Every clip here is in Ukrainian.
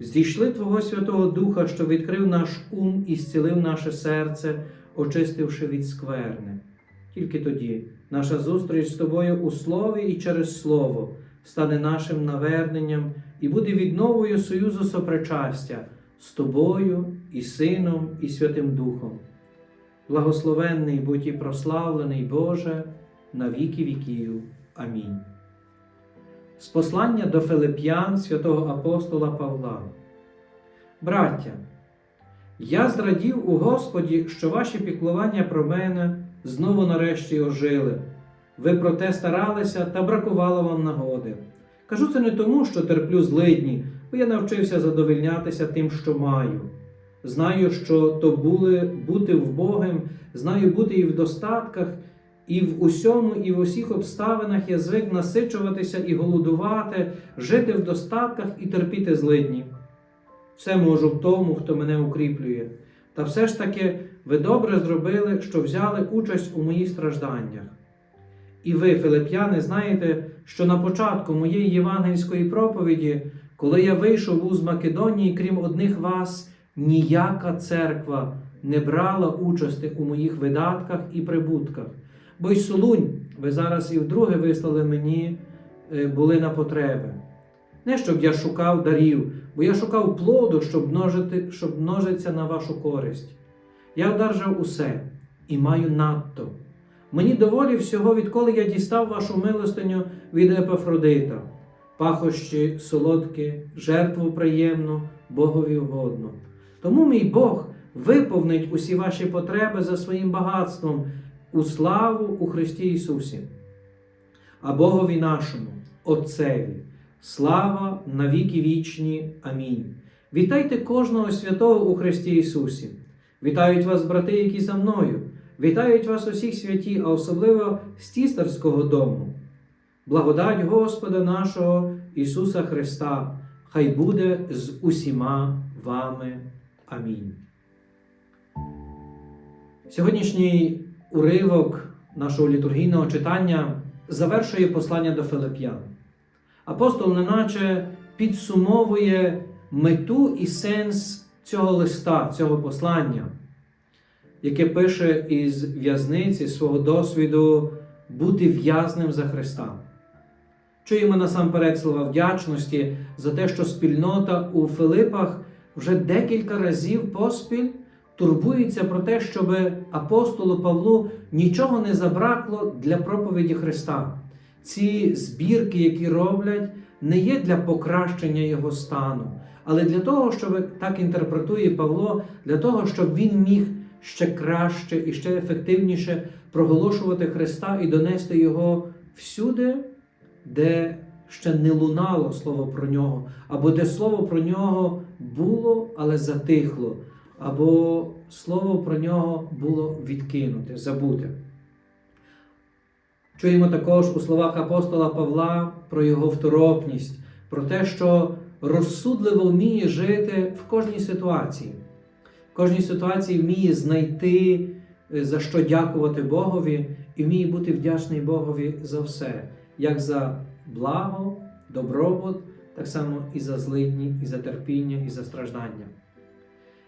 зійшли Твого Святого Духа, що відкрив наш ум і зцілив наше серце, очистивши від скверни. Тільки тоді наша зустріч з тобою у слові і через слово стане нашим наверненням і буде відновою союзу сопричастя з тобою і Сином, і Святим Духом. Благословенний будь і прославлений Боже на віки віків. Амінь. З послання до Филип'ян святого апостола Павла. Браття, я зрадів у Господі, що ваші піклування про мене знову нарешті ожили. Ви про те старалися та бракувало вам нагоди. Кажу це не тому, що терплю злидні, бо я навчився задовольнятися тим, що маю. Знаю, що то були бути вбогим, знаю бути і в достатках, і в усьому, і в усіх обставинах я звик насичуватися і голодувати, жити в достатках і терпіти злидні. Все можу в тому, хто мене укріплює. Та все ж таки ви добре зробили, що взяли участь у моїх стражданнях. І ви, филип'яни, знаєте, що на початку моєї євангельської проповіді, коли я вийшов з Македонії, крім одних вас, ніяка церква не брала участі у моїх видатках і прибутках. Бо й Солунь, ви зараз і вдруге вислали мені, е, були на потреби. Не щоб я шукав дарів, бо я шукав плоду, щоб множити, щоб множиться на вашу користь. Я одержав усе і маю надто. Мені доволі всього, відколи я дістав вашу милостиню від Епафродита, пахощі солодкі, жертву приємну, Богові угодно. Тому мій Бог виповнить усі ваші потреби за своїм багатством у славу у Христі Ісусі. А Богові нашому, Отцеві, слава на віки вічні. Амінь. Вітайте кожного святого у Христі Ісусі. Вітають вас, брати, які за мною. Вітають вас усіх святі, а особливо з тістарського дому. Благодать Господа нашого Ісуса Христа, хай буде з усіма вами. Амінь. Сьогоднішній уривок нашого літургійного читання завершує послання до Филип'ян. Апостол неначе підсумовує мету і сенс цього листа, цього послання, яке пише із в'язниці свого досвіду бути в'язним за Христа. Чуємо насамперед слова вдячності за те, що спільнота у Филипах вже декілька разів поспіль турбується про те, щоб апостолу Павлу нічого не забракло для проповіді Христа. Ці збірки, які роблять, не є для покращення його стану, але для того, щоб так інтерпретує Павло, для того, щоб він міг ще краще і ще ефективніше проголошувати Христа і донести Його всюди, де ще не лунало слово про нього, або де слово про нього було, але затихло, або слово про нього було відкинуте, забуте. Чуємо також у словах апостола Павла про його второпність, про те, що розсудливо вміє жити в кожній ситуації. В кожній ситуації вміє знайти, е, за що дякувати Богові, і вміє бути вдячний Богові за все, як за благо, добробут, так само і за злидні, і за терпіння, і за страждання.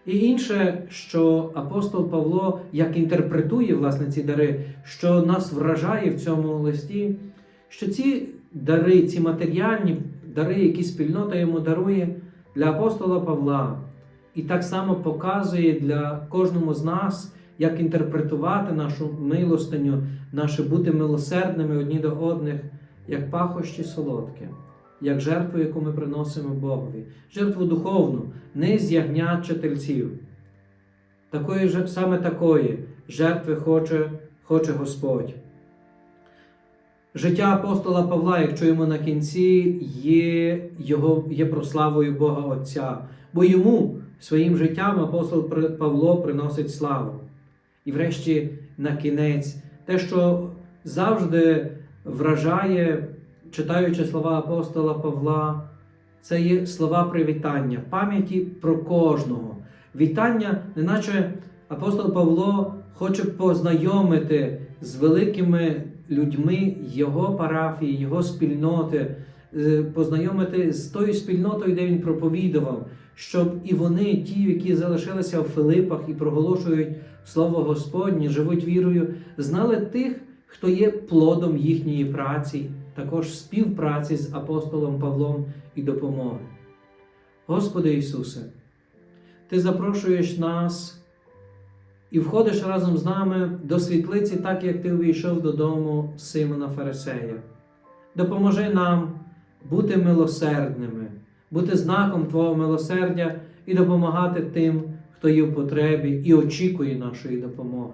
І інше, що апостол Павло як інтерпретує власне ці дари, що нас вражає в цьому листі, що ці дари, ці матеріальні дари, які спільнота йому дарує для апостола Павла, і так само показує для кожному з нас, як інтерпретувати нашу милостиню, наше бути милосердними одні до одних, як пахощі солодке як жертву, яку ми приносимо Богові, жертву духовну, не з ягнят чи тельців. Такої саме такої жертви хоче, хоче Господь. Життя апостола Павла, як чуємо на кінці, є його, є прославою Бога Отця. бо йому своїм життям апостол Павло приносить славу. І врешті на кінець, те, що завжди вражає, читаючи слова апостола Павла, це є слова привітання, пам'яті про кожного. Вітання, неначе апостол Павло хоче познайомити з великими людьми його парафії, його спільноти, е, познайомити з тою спільнотою, де він проповідував, щоб і вони, ті, які залишилися в Филипах і проголошують Слово Господнє, живуть вірою, знали тих, хто є плодом їхньої праці, також співпраці з апостолом Павлом і допомоги. Господи Ісусе, Ти запрошуєш нас і входиш разом з нами до світлиці, так як Ти увійшов додому Симона Фарисея. Допоможи нам бути милосердними, бути знаком Твого милосердя і допомагати тим, хто є в потребі і очікує нашої допомоги.